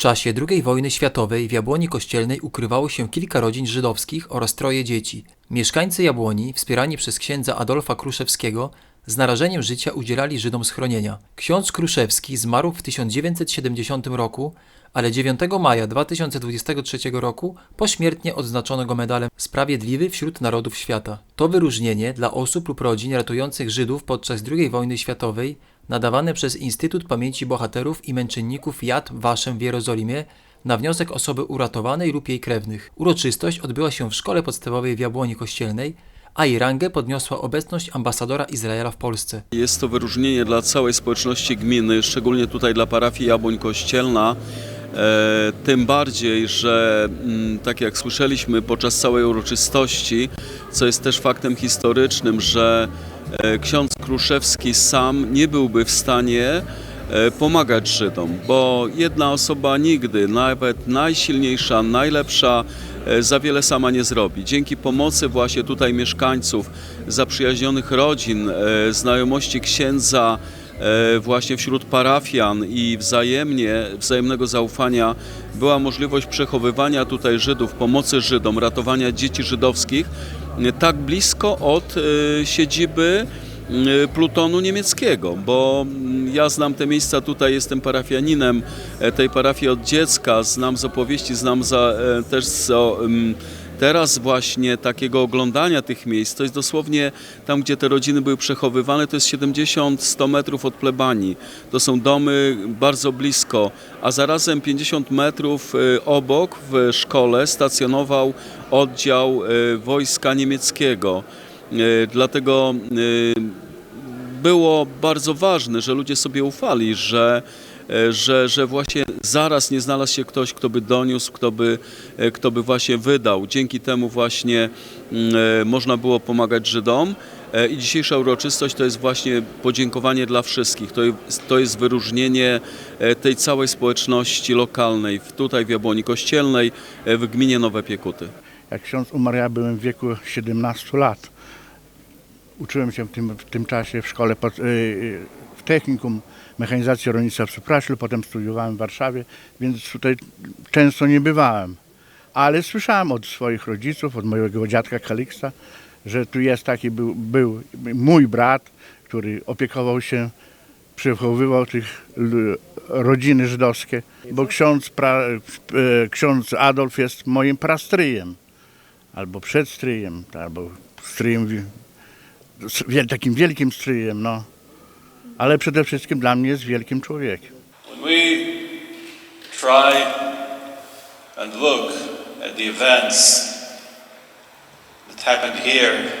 czasie II wojny światowej w Jabłoni Kościelnej ukrywało się kilka rodzin żydowskich oraz troje dzieci. Mieszkańcy Jabłoni, wspierani przez księdza Adolfa Kruszewskiego, z narażeniem życia udzielali Żydom schronienia. Ksiądz Kruszewski zmarł w 1970 roku, ale 9 maja 2023 roku pośmiertnie odznaczono go medalem Sprawiedliwy wśród Narodów Świata. To wyróżnienie dla osób lub rodzin ratujących Żydów podczas II wojny światowej nadawane przez Instytut Pamięci Bohaterów i Męczenników Yad Vashem w Jerozolimie na wniosek osoby uratowanej lub jej krewnych. Uroczystość odbyła się w szkole podstawowej w Jabłoni Kościelnej, a jej rangę podniosła obecność ambasadora Izraela w Polsce. Jest to wyróżnienie dla całej społeczności gminy, szczególnie tutaj dla parafii Jabłoń Kościelna. E, tym bardziej, że mm, tak jak słyszeliśmy podczas całej uroczystości, co jest też faktem historycznym, że ksiądz Kruszewski sam nie byłby w stanie e, pomagać Żydom, bo jedna osoba nigdy, nawet najsilniejsza, najlepsza, e, za wiele sama nie zrobi. Dzięki pomocy właśnie tutaj mieszkańców, zaprzyjaźnionych rodzin, e, znajomości księdza, e, właśnie wśród parafian i wzajemnie, wzajemnego zaufania była możliwość przechowywania tutaj Żydów, pomocy Żydom, ratowania dzieci żydowskich e, tak blisko od e, siedziby e, plutonu niemieckiego, bo mm, ja znam te miejsca, tutaj jestem parafianinem e, tej parafii od dziecka, znam z opowieści, znam za, e, też z, mm, teraz właśnie takiego oglądania tych miejsc, to jest dosłownie tam, gdzie te rodziny były przechowywane, to jest 70-100 metrów od plebanii. To są domy bardzo blisko, a zarazem 50 metrów e, obok w szkole stacjonował oddział e, wojska niemieckiego. E, Dlatego było bardzo ważne, że ludzie sobie ufali, że, że, że właśnie zaraz nie znalazł się ktoś, kto by doniósł, kto by, e, kto by właśnie wydał. Dzięki temu właśnie mm, e, można było pomagać Żydom. E, I dzisiejsza uroczystość to jest właśnie podziękowanie dla wszystkich. To jest, to jest wyróżnienie e, tej całej społeczności lokalnej, tutaj w Jabłoni Kościelnej, e, w gminie Nowe Piekuty. Jak ksiądz umarł, ja byłem w wieku 17 lat. Uczyłem się w tym, w tym czasie w szkole, pod, w technikum mechanizacji rolnictwa w Supraślu, potem studiowałem w Warszawie, więc tutaj często nie bywałem. Ale słyszałem od swoich rodziców, od mojego dziadka Kaliksa, że tu jest taki, był, był mój brat, który opiekował się, przechowywał tych rodziny żydowskie, bo ksiądz, pra, e, ksiądz Adolf jest moim prastryjem albo przed stryjem, albo stryjem, takim wielkim stryjem, no. Ale przede wszystkim dla mnie jest wielkim człowiekiem. When we try and look at the events that happened here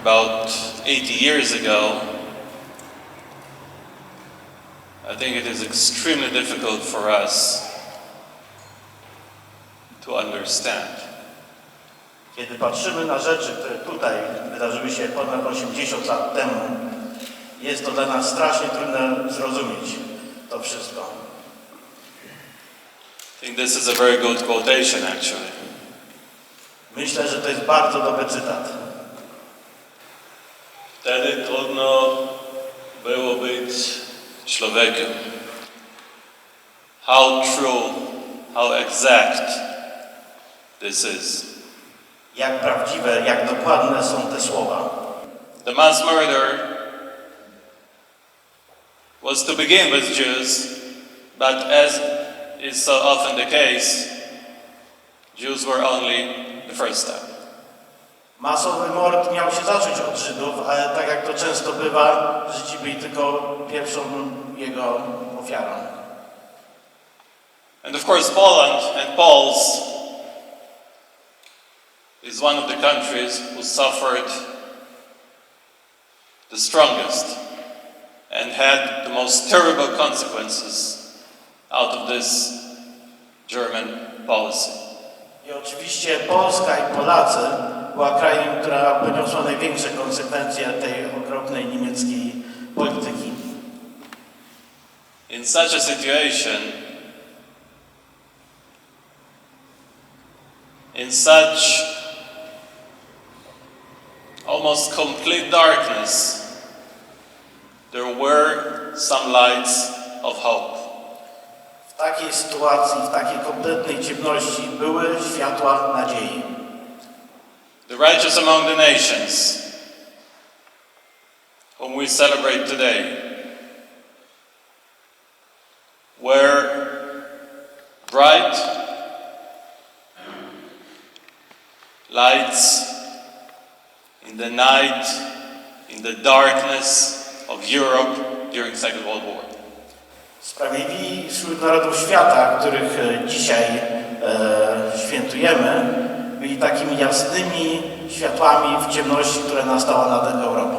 about 80 years ago, I think it is extremely difficult for us to understand. Kiedy patrzymy na rzeczy, które tutaj wydarzyły się ponad 80 lat temu, jest to dla nas strasznie trudno zrozumieć to wszystko. I think this is a very good quotation, actually. Myślę, że to jest bardzo dobry cytat. Wtedy trudno było być człowiekiem. How true, how exact this is. Jak prawdziwe, jak dokładne są te słowa. The mass murder was to begin with Jews, but as is so often the case, Jews were only the first step. Masowy mord miał się zacząć od Żydów, ale tak jak to często bywa, Żydzi byli tylko pierwszą jego ofiarą. And of course, Poland and Poles is one of the countries who suffered the strongest and had the most terrible consequences out of this German policy. I oczywiście Polska i Polacy była krajem, która poniosła największe konsekwencje tej okropnej niemieckiej polityki. In such a situation, in such almost complete darkness, there were some lights of hope. W takiej sytuacji, w takiej kompletnej ciemności były światła nadziei. The righteous among the nations, whom we celebrate today, were bright lights the night, in the darkness of Europe during Second World War. Sprawiedliwi wśród narodów świata, których e, dzisiaj e, świętujemy, byli takimi jasnymi światłami w ciemności, która nastała nad Europą.